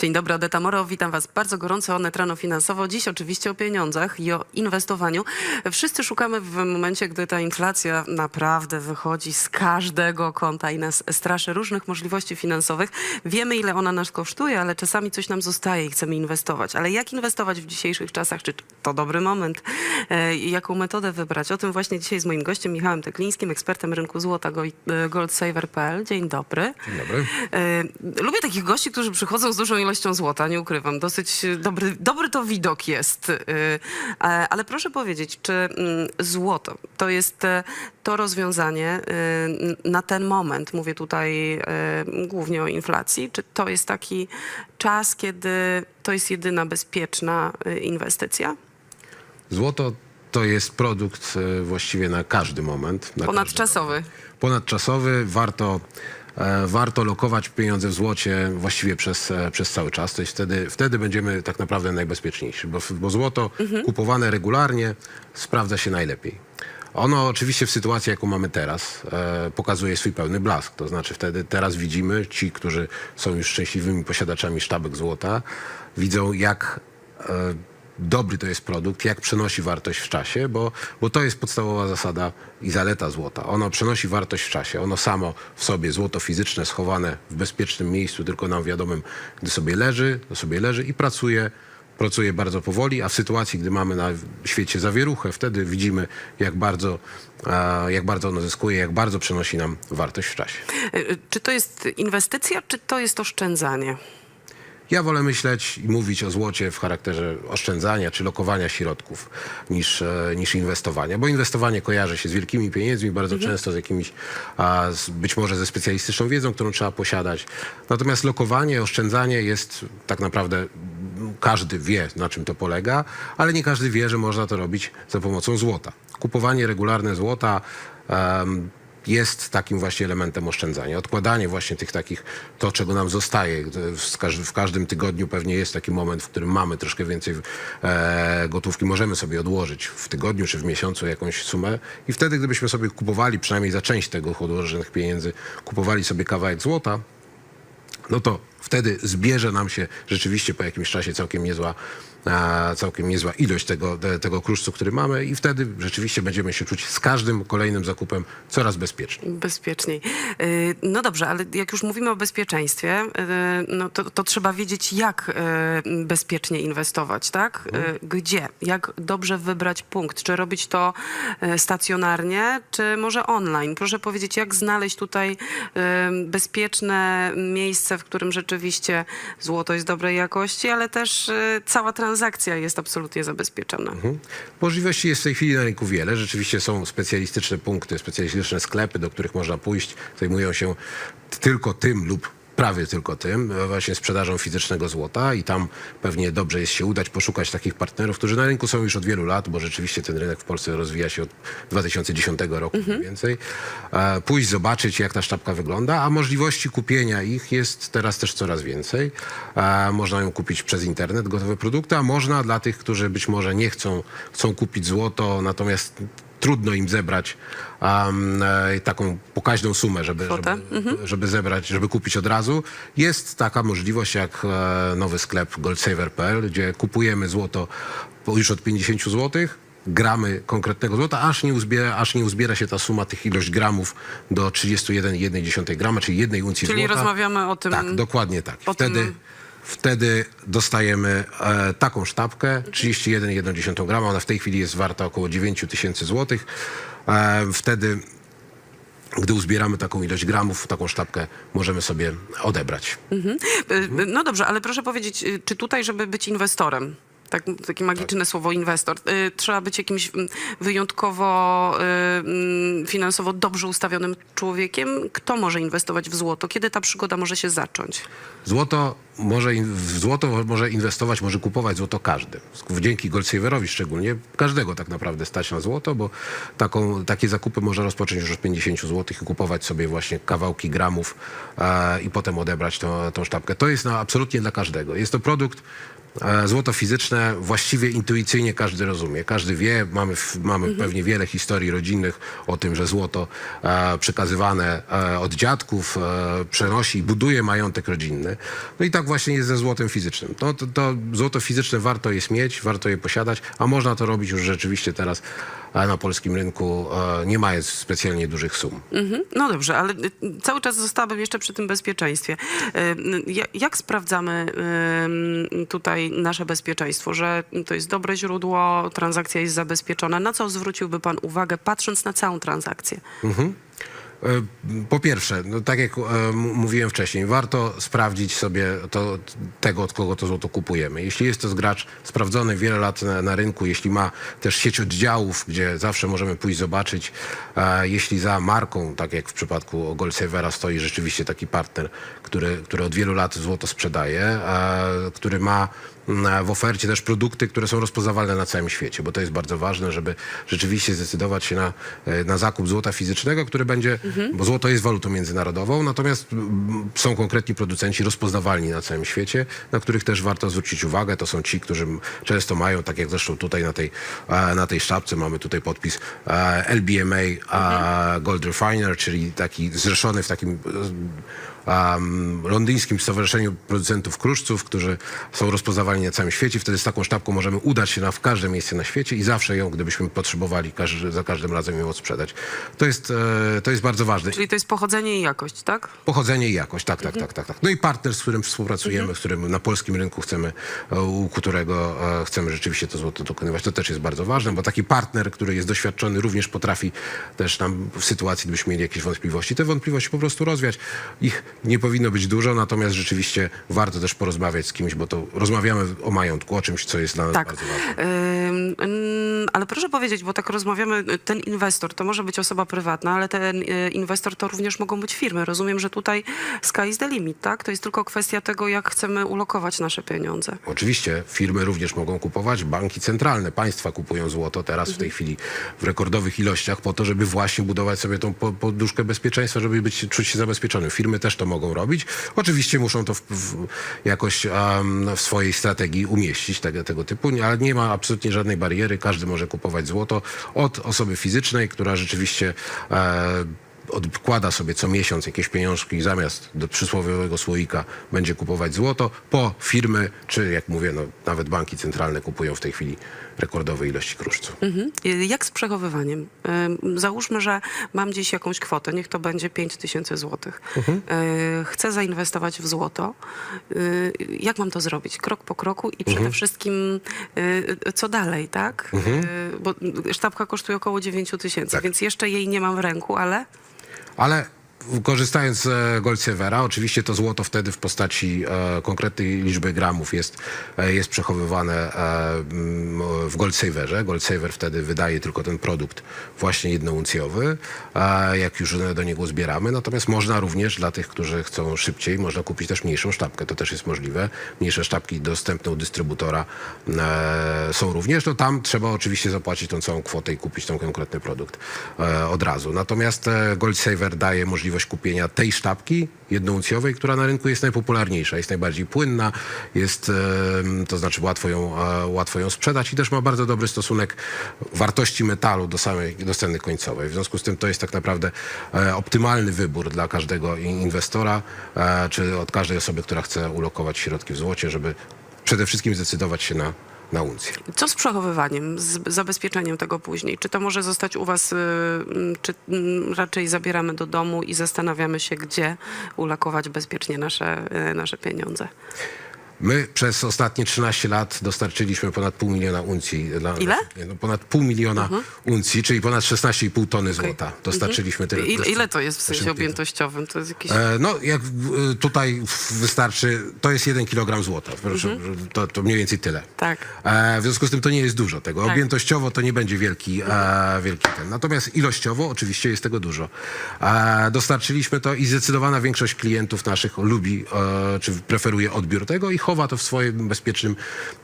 Dzień dobry, Odeta Moro. Witam Was bardzo gorąco. Onet rano finansowo. Dziś oczywiście o pieniądzach i o inwestowaniu. Wszyscy szukamy w momencie, gdy ta inflacja naprawdę wychodzi z każdego kąta i nas straszy różnych możliwości finansowych. Wiemy, ile ona nas kosztuje, ale czasami coś nam zostaje i chcemy inwestować. Ale jak inwestować w dzisiejszych czasach? Czy to dobry moment? E, Jaką metodę wybrać? O tym właśnie dzisiaj z moim gościem Michałem Teklińskim, ekspertem rynku złota e, goldsaver.pl. Dzień dobry. Dzień dobry. E, Lubię takich gości, którzy przychodzą z dużą ilością złota, nie ukrywam. Dosyć e, dobry, dobry to widok jest. E, e, Ale proszę powiedzieć, czy mm, złoto to jest to rozwiązanie na ten moment, mówię tutaj głównie o inflacji, czy to jest taki czas, kiedy to jest jedyna bezpieczna inwestycja? Złoto to jest produkt właściwie na każdy moment. Na Ponadczasowy. Każdy, ponadczasowy. Warto, warto lokować pieniądze w złocie właściwie przez, e, przez cały czas. To jest wtedy, wtedy będziemy tak naprawdę najbezpieczniejsi, bo, bo złoto kupowane regularnie sprawdza się najlepiej. Ono oczywiście w sytuacji, jaką mamy teraz, e, pokazuje swój pełny blask. To znaczy wtedy teraz widzimy, ci, którzy są już szczęśliwymi posiadaczami sztabek złota, widzą jak e, dobry to jest produkt, jak przenosi wartość w czasie, bo, bo to jest podstawowa zasada i zaleta złota. Ono przenosi wartość w czasie. Ono samo w sobie, złoto fizyczne, schowane w bezpiecznym miejscu, tylko nam wiadomym, gdy sobie leży, to sobie leży i pracuje, pracuje bardzo powoli, a w sytuacji, gdy mamy na świecie zawieruchę, wtedy widzimy, jak bardzo, jak bardzo ono zyskuje, jak bardzo przenosi nam wartość w czasie. E, e, Czy to jest inwestycja, czy to jest oszczędzanie? Ja wolę myśleć i mówić o złocie w charakterze oszczędzania czy lokowania środków niż, e, niż inwestowania, bo inwestowanie kojarzy się z wielkimi pieniędzmi, bardzo często z jakimiś, a, z, być może ze specjalistyczną wiedzą, którą trzeba posiadać. Natomiast lokowanie, oszczędzanie jest tak naprawdę, każdy wie na czym to polega, ale nie każdy wie, że można to robić za pomocą złota. Kupowanie regularne złota em, jest takim właśnie elementem oszczędzania. Odkładanie właśnie tych takich, to czego nam zostaje. W, każ- w każdym tygodniu pewnie jest taki moment, w którym mamy troszkę więcej e, gotówki. Możemy sobie odłożyć w tygodniu czy w miesiącu jakąś sumę i wtedy, gdybyśmy sobie kupowali, przynajmniej za część tego odłożonych pieniędzy, kupowali sobie kawałek złota, no to wtedy zbierze nam się rzeczywiście po jakimś czasie całkiem niezła, całkiem niezła ilość tego, te- tego kruszcu, który mamy i wtedy rzeczywiście będziemy się czuć z każdym kolejnym zakupem coraz bezpieczniej. Bezpieczniej. Y, No dobrze, ale jak już mówimy o bezpieczeństwie, y, no to, to trzeba wiedzieć, jak y, bezpiecznie inwestować, tak? Y, Gdzie? Jak dobrze wybrać punkt? Czy robić to stacjonarnie, czy może online? Proszę powiedzieć, jak znaleźć tutaj bezpieczne miejsce, w którym rzeczywiście złoto jest dobrej jakości, ale też cała transakcja jest absolutnie zabezpieczona. Możliwości jest w tej chwili na rynku wiele. Rzeczywiście są specjalistyczne punkty, specjalistyczne sklepy, do których można pójść. Zajmują się tylko tym lub prawie tylko tym, e, właśnie sprzedażą fizycznego złota i tam pewnie dobrze jest się udać, poszukać takich partnerów, którzy na rynku są już od wielu lat, bo rzeczywiście ten rynek w Polsce rozwija się od 2010 roku mniej więcej. E, Pójść, zobaczyć jak ta sztabka wygląda, a możliwości kupienia ich jest teraz też coraz więcej. E, Można ją kupić przez internet, gotowe produkty, a można dla tych, którzy być może nie chcą, chcą kupić złoto, natomiast trudno im zebrać um, e, taką pokaźną sumę, żeby, żeby, żeby zebrać, żeby kupić od razu. Jest taka możliwość jak e, nowy sklep goldsaver.pl, gdzie kupujemy złoto już od 50 zł, gramy konkretnego złota, aż nie, uzbiera, aż nie uzbiera się ta suma, tych ilość gramów do 31,1 grama, czyli jednej uncji Czyli złota. rozmawiamy o tym... Tak, dokładnie tak. Wtedy, tym- wtedy dostajemy e, taką sztabkę, 31,1 grama. Ona w tej chwili jest warta około 9 tysięcy złotych. E, wtedy, gdy uzbieramy taką ilość gramów, taką sztabkę możemy sobie odebrać. Y, No dobrze, ale proszę powiedzieć, y, czy tutaj, żeby być inwestorem, tak, takie magiczne słowo inwestor, y, trzeba być jakimś mm, wyjątkowo y, mm, finansowo dobrze ustawionym człowiekiem? Kto może inwestować w złoto? Kiedy ta przygoda może się zacząć? Złoto może, w złoto może inwestować, może kupować złoto każdy. Dzięki Goldsaverowi szczególnie. Każdego tak naprawdę stać na złoto, bo taką, takie zakupy może rozpocząć już od 50 zł i kupować sobie właśnie kawałki gramów e, i potem odebrać tą, tą sztabkę. To jest no, absolutnie dla każdego. Jest to produkt Złoto fizyczne właściwie intuicyjnie każdy rozumie. Każdy wie, mamy, mamy Mhm. pewnie wiele historii rodzinnych o tym, że złoto e, przekazywane e, od dziadków e, przenosi i buduje majątek rodzinny. No i tak właśnie jest ze złotem fizycznym. To, to, to złoto fizyczne warto jest mieć, warto je posiadać, a można to robić już rzeczywiście teraz e, na polskim rynku, e, nie mając specjalnie dużych sum. Mhm. No dobrze, ale y, cały czas zostałabym jeszcze przy tym bezpieczeństwie. Y, ja- Jak sprawdzamy y, tutaj nasze bezpieczeństwo, że to jest dobre źródło, transakcja jest zabezpieczona? Na co zwróciłby pan uwagę, patrząc na całą transakcję? E, Po pierwsze, no tak jak e, mówiłem wcześniej, warto sprawdzić sobie to, tego, od kogo to złoto kupujemy. Jeśli jest to gracz sprawdzony wiele lat na, na rynku, jeśli ma też sieć oddziałów, gdzie zawsze możemy pójść zobaczyć, e, jeśli za marką, tak jak w przypadku Goldsavera stoi rzeczywiście taki partner, który, który od wielu lat złoto sprzedaje, e, który ma w ofercie też produkty, które są rozpoznawalne na całym świecie, bo to jest bardzo ważne, żeby rzeczywiście zdecydować się na, e, na zakup złota fizycznego, które będzie, bo złoto jest walutą międzynarodową, natomiast są konkretni producenci rozpoznawalni na całym świecie, na których też warto zwrócić uwagę. To są ci, którzy często mają, tak jak zresztą tutaj na tej, na tej sztabce mamy tutaj podpis LBMA a Gold Refiner, czyli taki zrzeszony w takim um, londyńskim Stowarzyszeniu Producentów Kruszców, którzy są rozpoznawani na całym świecie. Wtedy z taką sztabką możemy udać się na, w każde miejsce na świecie i zawsze ją, gdybyśmy potrzebowali, każdy, za każdym razem ją odsprzedać. To jest, e, to jest bardzo ważne. Czyli to jest pochodzenie i jakość, tak? Pochodzenie i jakość, tak, tak, tak, tak, tak. No i partner, z którym współpracujemy, z którym na polskim rynku chcemy, u którego e, chcemy rzeczywiście to złoto dokonywać, to też jest bardzo ważne, bo taki partner, który jest doświadczony, również potrafi też nam w sytuacji, gdybyśmy mieli jakieś wątpliwości, te wątpliwości po prostu rozwiać. Ich nie powinno być dużo, natomiast rzeczywiście warto też porozmawiać z kimś, bo to rozmawiamy o majątku, o czymś, co jest dla nas Tak. bardzo ważne. Ym, ale proszę powiedzieć, bo tak rozmawiamy, y, ten inwestor to może być osoba prywatna, ale ten y, inwestor to również mogą być firmy. Rozumiem, że tutaj sky is the limit, tak? To jest tylko kwestia tego, jak chcemy ulokować nasze pieniądze. Oczywiście firmy również mogą kupować, banki centralne, państwa kupują złoto teraz w tej chwili w rekordowych ilościach po to, żeby właśnie budować sobie tą po- poduszkę bezpieczeństwa, żeby być, czuć się zabezpieczonym. Firmy też to mogą robić. Oczywiście muszą to w, w, jakoś em, w swojej strategii umieścić tego, tego typu, ale nie ma absolutnie żadnej bariery. Każdy może kupować złoto od osoby fizycznej, która rzeczywiście e, odkłada sobie co miesiąc jakieś pieniążki i zamiast do przysłowiowego słoika będzie kupować złoto, po firmy, czy jak mówię, no, nawet banki centralne kupują w tej chwili rekordowe ilości kruszców. Mhm. Jak z przechowywaniem? Załóżmy, że mam dziś jakąś kwotę, niech to będzie 5 tysięcy złotych. Y, Chcę zainwestować w złoto. Y, Jak mam to zrobić? Krok po kroku i przede wszystkim y, co dalej, tak? Y, Bo sztabka kosztuje około 9 tysięcy, Tak. więc jeszcze jej nie mam w ręku, ale... Ale korzystając z Goldsevera, oczywiście to złoto wtedy w postaci e, konkretnej liczby gramów jest, e, jest przechowywane e, w Goldsaverze. Goldsaver wtedy wydaje tylko ten produkt właśnie jednouncjowy, e, jak już do niego zbieramy. Natomiast można również dla tych, którzy chcą szybciej, można kupić też mniejszą sztabkę. To też jest możliwe. Mniejsze sztabki dostępne u dystrybutora e, są również. To tam trzeba oczywiście zapłacić tą całą kwotę i kupić ten konkretny produkt e, od razu. Natomiast e, Goldsaver daje możliwość kupienia tej sztabki jednouncjowej, która na rynku jest najpopularniejsza, jest najbardziej płynna, jest, to znaczy łatwo ją, e, łatwo ją sprzedać i też ma bardzo dobry stosunek wartości metalu do samej do ceny końcowej. W związku z tym to jest tak naprawdę e, optymalny wybór dla każdego inwestora, e, czy od każdej osoby, która chce ulokować środki w złocie, żeby przede wszystkim zdecydować się na, na uncję. Co z przechowywaniem, z zabezpieczeniem tego później? Czy to może zostać u was, y, mm, czy mm, raczej zabieramy do domu i zastanawiamy się, gdzie ulokować bezpiecznie nasze, y, nasze pieniądze? My przez ostatnie 13 lat dostarczyliśmy ponad pół miliona uncji. Dla, Ile? No, ponad pół miliona uncji, czyli ponad 16,5 tony złota. Dostarczyliśmy tyle. I, ile to jest w sensie objętościowym? To jest jakieś... E, No, jak e, tutaj wystarczy, to jest jeden kilogram złota. Proszę, to, to mniej więcej tyle. Tak. E, w związku z tym to nie jest dużo tego. Tak. Objętościowo to nie będzie wielki, e, wielki ten. Natomiast ilościowo oczywiście jest tego dużo. E, dostarczyliśmy to i zdecydowana większość klientów naszych lubi, e, czy preferuje odbiór tego i schowa to w swoim bezpiecznym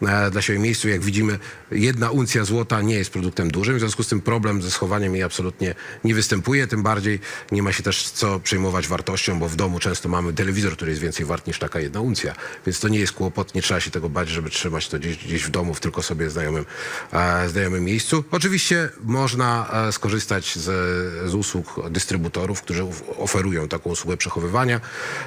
e, dla siebie miejscu. Jak widzimy, jedna uncja złota nie jest produktem dużym, w związku z tym problem ze schowaniem jej absolutnie nie występuje, tym bardziej nie ma się też co przejmować wartością, bo w domu często mamy telewizor, który jest więcej wart niż taka jedna uncja, więc to nie jest kłopot, nie trzeba się tego bać, żeby trzymać to gdzieś, gdzieś w domu, w tylko sobie znajomym, e, znajomym miejscu. Oczywiście można e, skorzystać z, z usług dystrybutorów, którzy of- oferują taką usługę przechowywania,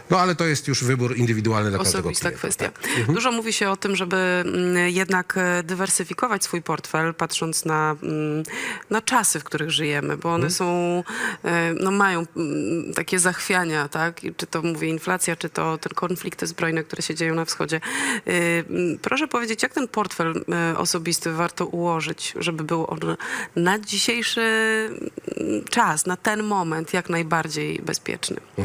no ale to jest już wybór indywidualny dla każdego Osobista klienta. kwestia. tak. Dużo mówi się o tym, żeby mm, jednak e, dywersyfikować swój portfel, patrząc na, mm, na czasy, w których żyjemy, bo one są, e, no mają mm, takie zachwiania, tak? Czy to mówię inflacja, czy to te konflikty zbrojne, które się dzieją na wschodzie. E, Proszę powiedzieć, jak ten portfel osobisty warto ułożyć, żeby był on na dzisiejszy czas, na ten moment jak najbardziej bezpieczny? To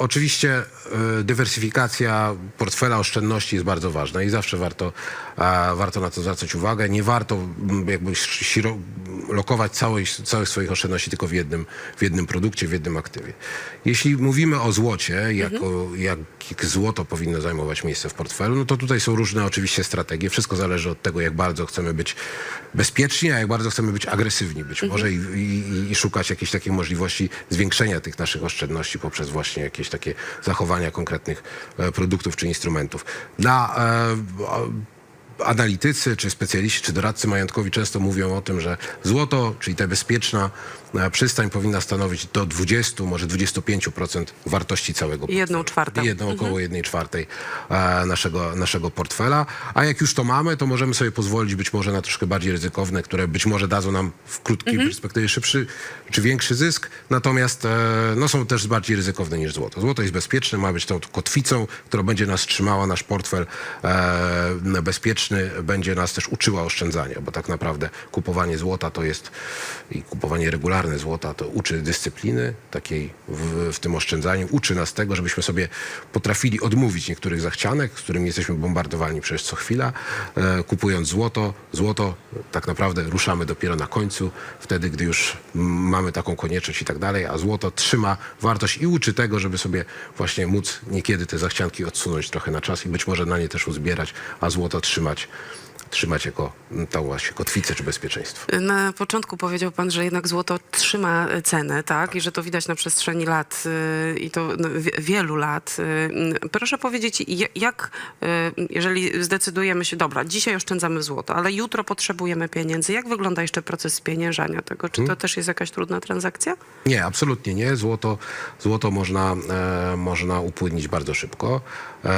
oczywiście e, dywersyfikacja portfela oszczędności jest bardzo ważna i zawsze warto, warto na to zwracać uwagę. Nie warto m, jakby lokować całej, całych swoich oszczędności tylko w jednym, w jednym produkcie, w jednym aktywie. Jeśli mówimy o złocie, jako, jak, złoto powinno zajmować miejsce w portfelu, no to tutaj są różne oczywiście strategie. Wszystko zależy od tego, jak bardzo chcemy być bezpieczni, a jak bardzo chcemy być agresywni być może i, i, i szukać jakichś takich możliwości zwiększenia tych naszych oszczędności poprzez właśnie jakieś takie zachowania konkretnych e, produktów czy instrumentów. Dla e, analitycy, czy specjaliści, czy doradcy majątkowi często mówią o tym, że złoto, czyli ta bezpieczna przystań powinna stanowić do 20, może 25% wartości całego I jedną czwartą. jedną, około jednej czwartej naszego, naszego portfela. A jak już to mamy, to możemy sobie pozwolić być może na troszkę bardziej ryzykowne, które być może dadzą nam w krótkiej perspektywie szybszy czy większy zysk, natomiast e, no, są też bardziej ryzykowne niż złoto. Złoto jest bezpieczne, ma być tą kotwicą, która będzie nas trzymała, nasz portfel e, bezpieczny, będzie nas też uczyła oszczędzania, bo tak naprawdę kupowanie złota to jest i kupowanie regularne złota to uczy dyscypliny takiej w, w tym oszczędzaniu, uczy nas tego, żebyśmy sobie potrafili odmówić niektórych zachcianek, z którymi jesteśmy bombardowani przecież co chwila. E, kupując złoto, złoto tak naprawdę ruszamy dopiero na końcu, wtedy, gdy już mamy taką konieczność i tak dalej, a złoto trzyma wartość i uczy tego, żeby sobie właśnie móc niekiedy te zachcianki odsunąć trochę na czas i być może na nie też uzbierać, a złoto trzymać, trzymać jako mm, tą właśnie kotwicę czy bezpieczeństwo. Na początku powiedział pan, że jednak złoto trzyma e, cenę, tak? I że to widać na przestrzeni lat y, i to no, wie- wielu lat. Mm, Proszę powiedzieć, jak, jeżeli zdecydujemy się, dobra, dzisiaj oszczędzamy złoto, ale jutro potrzebujemy pieniędzy, jak wygląda jeszcze proces spieniężania tego? Czy to też jest jakaś trudna transakcja? Nie, absolutnie nie. Złoto, złoto można, e, można upłynnić bardzo szybko. E,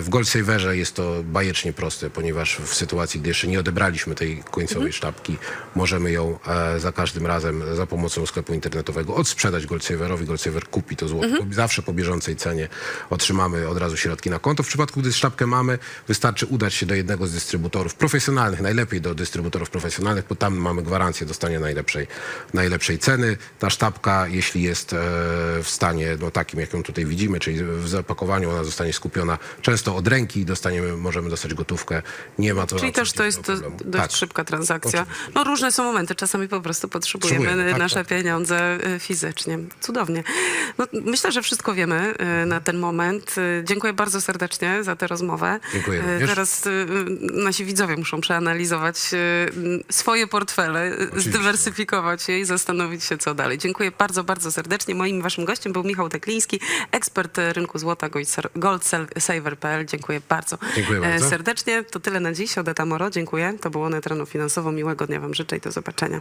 w Goldsaverze jest to bajecznie proste, ponieważ w sytuacji, gdy jeszcze nie odebraliśmy tej końcowej sztabki, możemy ją e, za każdym razem za pomocą sklepu internetowego odsprzedać Goldsaverowi. Goldsaver kupi to złoto po, zawsze po bieżącej cenie. Otrzymamy od razu środki na konto. W przypadku, gdy sztabkę mamy, wystarczy udać się do jednego z dystrybutorów profesjonalnych, najlepiej do dystrybutorów profesjonalnych, bo tam mamy gwarancję dostania najlepszej, najlepszej ceny. Ta sztabka, jeśli jest e, w stanie no, takim, jak ją tutaj widzimy, czyli w zapakowaniu ona zostanie skupiona często od ręki, dostaniemy, możemy dostać gotówkę. Nie ma to Czyli też to jest problemu. dość Tak. szybka transakcja. Oczywiście. No różne są momenty, czasami po prostu potrzebujemy tak, nasze tak. pieniądze y, fizycznie. Cudownie. No, myślę, że wszystko wiemy y, na ten moment. Y, Dziękuję bardzo serdecznie za tę rozmowę. Dziękuję również. Teraz nasi widzowie muszą przeanalizować swoje portfele, y, zdywersyfikować je i zastanowić się, co dalej. Dziękuję bardzo, bardzo serdecznie. Moim waszym gościem był Michał Tekliński, ekspert rynku złota goldsaver.pl. Dziękuję bardzo. Dziękuję bardzo. Serdecznie to tyle na dziś. Odeta Moro, dziękuję. To było Netrano Finansowo. Miłego dnia wam życzę i do zobaczenia.